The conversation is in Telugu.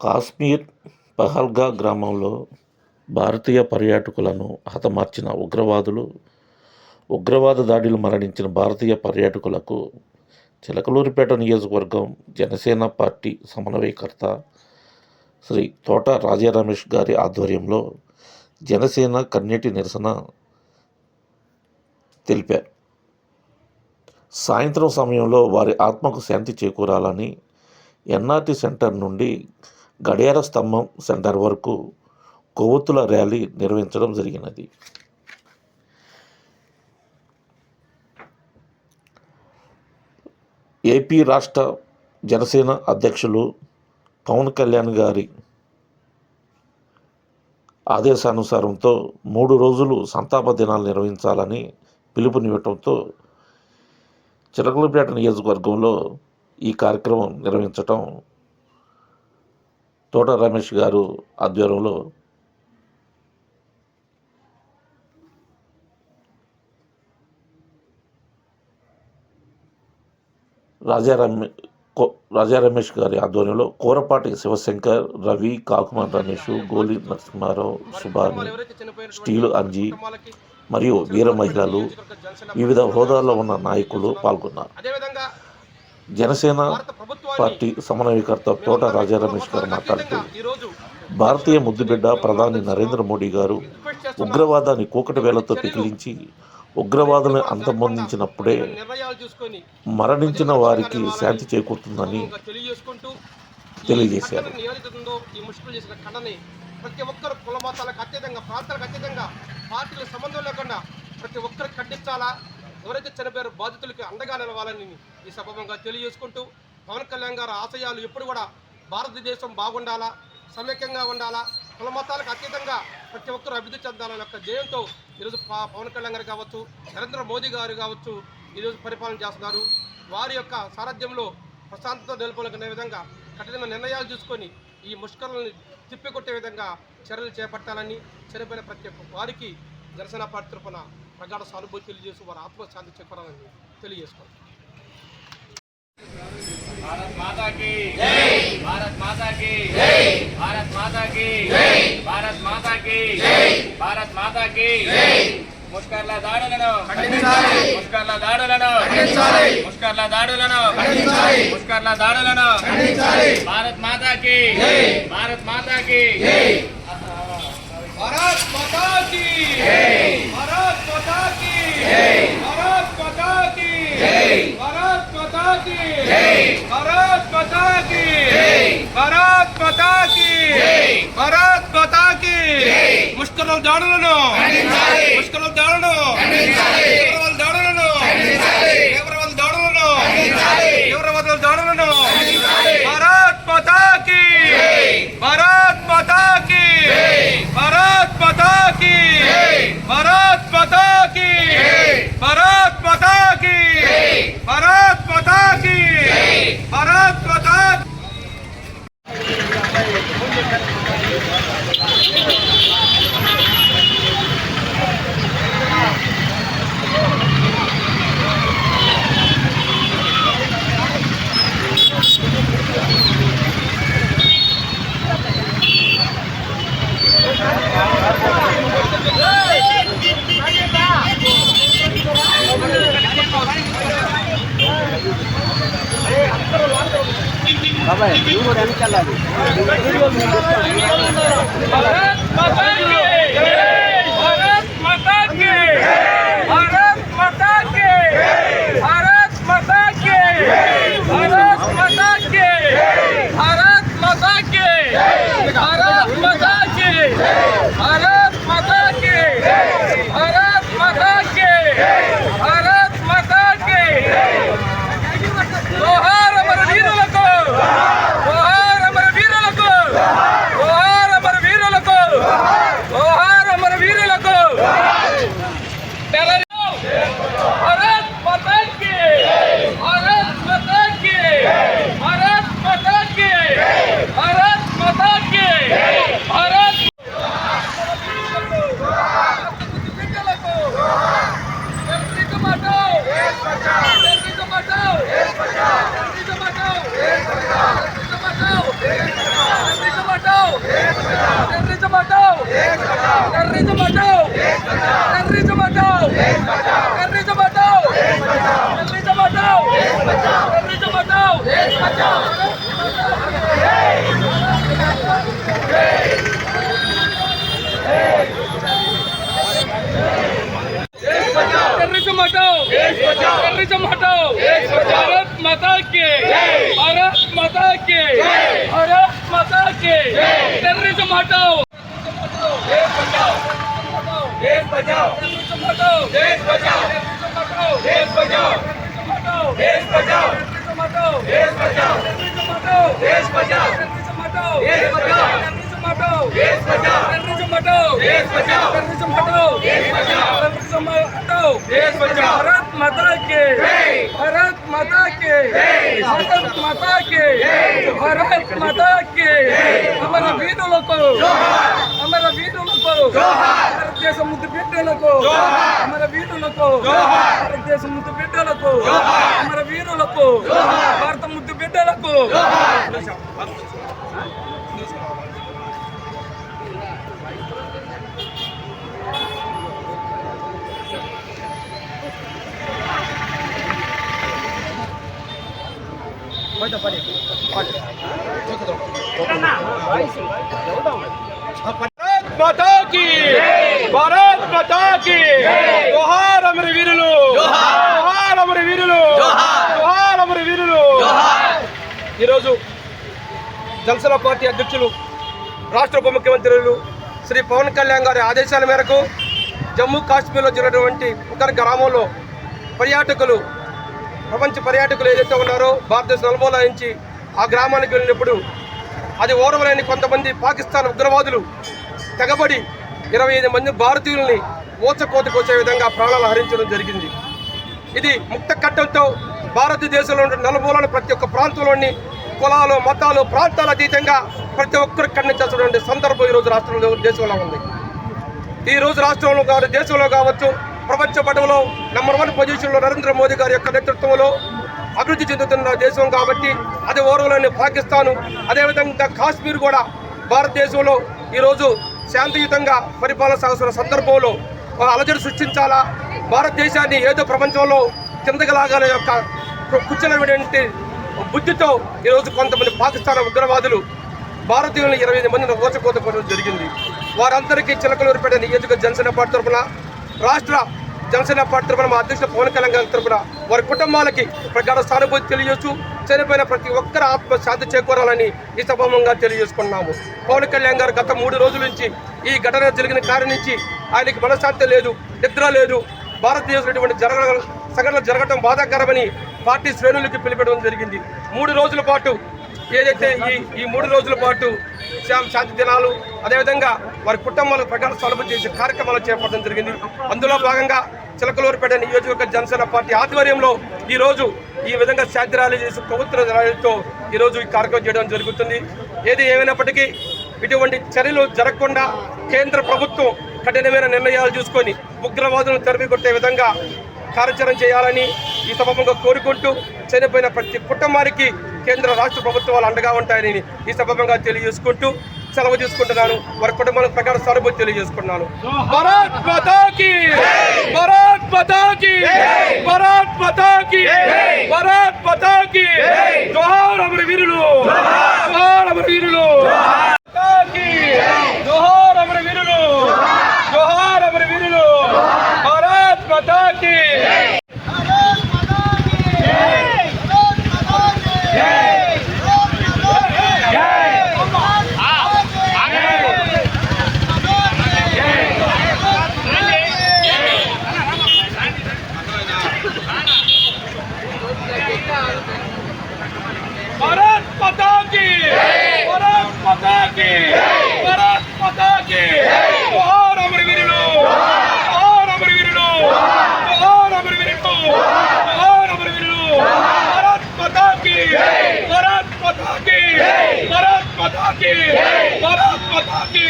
కాశ్మీర్ పహల్గా గ్రామంలో భారతీయ పర్యాటకులను హతమార్చిన ఉగ్రవాదులు ఉగ్రవాద దాడిలో మరణించిన భారతీయ పర్యాటకులకు చిలకలూరిపేట నియోజకవర్గం జనసేన పార్టీ సమన్వయకర్త శ్రీ తోట రాజారమేష్ గారి ఆధ్వర్యంలో జనసేన కన్నెటి నిరసన తెలిపారు. సాయంత్రం సమయంలో వారి ఆత్మకు శాంతి చేకూరాలని ఎన్ఆర్టీ సెంటర్ నుండి గడియార స్తంభం సెంటర్ వరకు కొవ్వొత్తుల ర్యాలీ నిర్వహించడం జరిగినది. ఏపీ రాష్ట్ర జనసేన అధ్యక్షులు పవన్ కళ్యాణ్ గారి ఆదేశానుసారంతో మూడు రోజులు సంతాప దినాలు నిర్వహించాలని పిలుపునివ్వటంతో చిలకలపేట నియోజకవర్గంలో ఈ కార్యక్రమం నిర్వహించటం తోట రమేష్ గారు ఆధ్వర్యంలో రాజా రమే రాజా రమేష్ గారి ఆధ్వర్యంలో కోరపాటి శివశంకర్ రవి కాకుమాన్ రమేష్ గోలి నరసింహారావు సుభాని స్టీలు అంజీ మరియు వీర మహిళలు వివిధ హోదాల్లో ఉన్న నాయకులు పాల్గొన్నారు. అదేవిధంగా జనసేన పార్టీ సమన్వయకర్త తోట రాజా రమేష్ గారు మాట్లాడుతూ భారతీయ ముద్దుబిడ్డ ప్రధాని నరేంద్ర మోడీ గారు. ఉగ్రవాదాన్ని కూకటి వేలతో పికిలించి ఉగ్రవాదులను అంతమొందించినప్పుడే మరణించిన వారికి శాంతి చేకూరుతుందని తెలియజేశారు. ప్రతి ఒక్కరు కుల మతాలకు అత్యధికంగా ప్రాంతాలకు అత్యధికంగా పార్టీలకు సంబంధం లేకుండా ప్రతి ఒక్కరు ఖండించాలా ఎవరైతే చనిపోయారో బాధితులకి అండగా నిలవాలని ఈ సభంగా తెలియజేసుకుంటూ పవన్ కళ్యాణ్ గారి ఆశయాలు ఎప్పుడు కూడా భారతదేశం బాగుండాలా సమైక్యంగా ఉండాలా కుల మతాలకు అతీతంగా ప్రతి ఒక్కరు అభివృద్ధి చెందాలనే యొక్క ధ్యేయంతో ఈరోజు పవన్ కళ్యాణ్ గారు కావచ్చు నరేంద్ర మోదీ గారు కావచ్చు ఈరోజు పరిపాలన చేస్తున్నారు. వారి యొక్క సారథ్యంలో ప్రశాంతత నెలకొనే విధంగా కఠినమైన నిర్ణయాలు తీసుకొని ఈ ముష్కరులను తిప్పికొట్టే విధంగా చర్యలు చేపట్టాలని చనిపోయిన ప్రతి ఒక్క వారికి జనసేన పార్టీ తరఫున ప్రగాఢ సానుభూతి తెలియజేసి వారి ఆత్మశాంతి చెప్పరాలని తెలియజేసుకోండి భారత్ మాతాకి భారత్ మాతాకి భారత్ మాతాకి భారత్ మాతాకి భారత్ మాతాకి ముష్కర్ల దాడులను ముష్కర్ల దాడులను ముష్కర్ల దాడులను ముష్కర్ల దాడులను భారత్ మాతాకి భారత్ మాతాకి భారత్ మాతాకి ముష్కరం దాడులను ముష్కరం దాడులను తీవ్రవాద దాడులను తీవ్రవాద దాడులను తీవ్రవాదుల దాడులను భారత్ పతాకి భారత్ పతాకి భారత్ పతాకి భారత్ బాబాయ్ నువ్వు కూడా వెనకెళ్ళాలి भारत माता के भारत Terrorism हटाओ terrorism हटाओ terrorism हटाओ बचाओ देश बचाओ देश बचाओ देश बचाओ देश बचाओ देश बचाओ देश बचाओ देश बचाओ देश बचाओ देश बचाओ देश बचाओ देश बचाओ देश बचाओ भारत माता के जय भारत माता के भारत माता के भारत माता के हमारे వీరులకు మన వీరులకు భారతదేశ ముద్దు బిడ్డలకు మన వీరులకు భారతదేశ ముద్దు బిడ్డలకు మన వీరులకు భారత ముద్దు బిడ్డలకు భారత్ మాతా की భారత్ మాతా की జోహార్ అమర వీరులు జోహార్ అమర వీరులు జోహార్ అమర వీరులు ఈరోజు జనసేన పార్టీ అధ్యక్షులు రాష్ట్ర ఉప ముఖ్యమంత్రులు శ్రీ పవన్ కళ్యాణ్ గారి ఆదేశాల మేరకు జమ్మూ కాశ్మీర్లో జరిగినటువంటి ఒక గ్రామంలో పర్యాటకులు ప్రపంచ పర్యాటకులు ఏదైతే ఉన్నారో భారతదేశ నలుమూల నుంచి ఆ గ్రామానికి వెళ్ళినప్పుడు అది ఓర్వలేని కొంతమంది పాకిస్తాన్ ఉగ్రవాదులు తెగబడి ఇరవై ఐదు మంది భారతీయుల్ని మూచకోతకు వచ్చే విధంగా ప్రాణాలు హరించడం జరిగింది. ఇది ముక్త కట్టంతో భారతదేశంలో ఉన్న ప్రతి ఒక్క ప్రాంతంలోని కులాలు మతాలు ప్రాంతాల అతీతంగా ప్రతి ఒక్కరు ఖండించాల్సినటువంటి సందర్భం ఈరోజు రాష్ట్రంలో దేశంలో ఉంది. ఈ రోజు రాష్ట్రంలో కాదు దేశంలో కావచ్చు ప్రపంచ పటంలో నెంబర్ వన్ పొజిషన్లో నరేంద్ర మోదీ గారి యొక్క నేతృత్వంలో అభివృద్ధి చెందుతున్న దేశం కాబట్టి అది ఓర్వలోని పాకిస్తాను. అదేవిధంగా కాశ్మీర్ కూడా భారతదేశంలో ఈరోజు శాంతియుతంగా పరిపాలన సాగుతున్న సందర్భంలో ఒక అలజడి సృష్టించాలా? భారతదేశాన్ని ఏదో ప్రపంచంలో కిందకి లాగాల యొక్క కూర్చున్నటువంటి బుద్ధితో ఈరోజు కొంతమంది పాకిస్తాన్ ఉగ్రవాదులు భారతీయులను ఇరవై ఐదు మందిని రోజుకోత జరిగింది. వారందరికీ చిలకలూరుపేట నియోజక జనసేన పార్టీ తరఫున రాష్ట్ర జనసేన పార్టీ తరఫున మా అధ్యక్షుడు పవన్ కళ్యాణ్ గారి తరఫున వారి కుటుంబాలకి ప్రగాఢ సానుభూతి తెలియజేస్తూ చనిపోయిన ప్రతి ఒక్కరు ఆత్మ శాంతి చేకూరాలని ఈ సభామంగా తెలియజేసుకున్నాము. పవన్ కళ్యాణ్ గారు గత మూడు రోజుల నుంచి ఈ ఘటన జరిగిన కారణం నుంచి ఆయనకి మనశ్శాంతి లేదు నిద్ర లేదు. భారతదేశంలో జరగ సంఘటనలు జరగడం బాధాకరమని పార్టీ శ్రేణులకి పిలిపెట్టడం జరిగింది. మూడు రోజుల పాటు ఏదైతే ఈ ఈ మూడు రోజుల పాటు శాంతి దినాలు అదేవిధంగా వారి కుటుంబాలకు ప్రకారం సలభ చేసే కార్యక్రమాలు చేపట్టడం జరిగింది. అందులో భాగంగా చిలకలూరుపేట నియోజకవర్గ జనసేన పార్టీ ఆధ్వర్యంలో ఈరోజు ఈ విధంగా శాంతి ర్యాలీ చేసి ప్రభుత్వ ర్యాలీతో ఈరోజు ఈ కార్యక్రమం చేయడం జరుగుతుంది. ఏది ఏమైనప్పటికీ ఇటువంటి చర్యలు జరగకుండా కేంద్ర ప్రభుత్వం కఠినమైన నిర్ణయాలు తీసుకొని ఉగ్రవాదులను తరిమికొట్టే విధంగా కార్యాచరణ చేయాలని ఈ సభముగా కోరుకుంటూ చనిపోయిన ప్రతి కుటుంబానికి కేంద్ర రాష్ట్ర ప్రభుత్వాలు అండగా ఉంటాయని ఈ సభముగా తెలియజేసుకుంటూ సెలవు తీసుకుంటున్నాను వారి కుటుంబాలకు ప్రకారం సానుభూతి తెలియజేసుకున్నాను భారత్ మాతాకి భారత్ మాతాకి భారత్ మాతాకి భారత్ మాతాకి. జోహార్ అమర వీరులు. के भारत माता के और अमर वीरनो और अमर वीरनो और अमर वीरनो और अमर वीरनो भारत माता की भारत माता की भारत माता की भारत माता की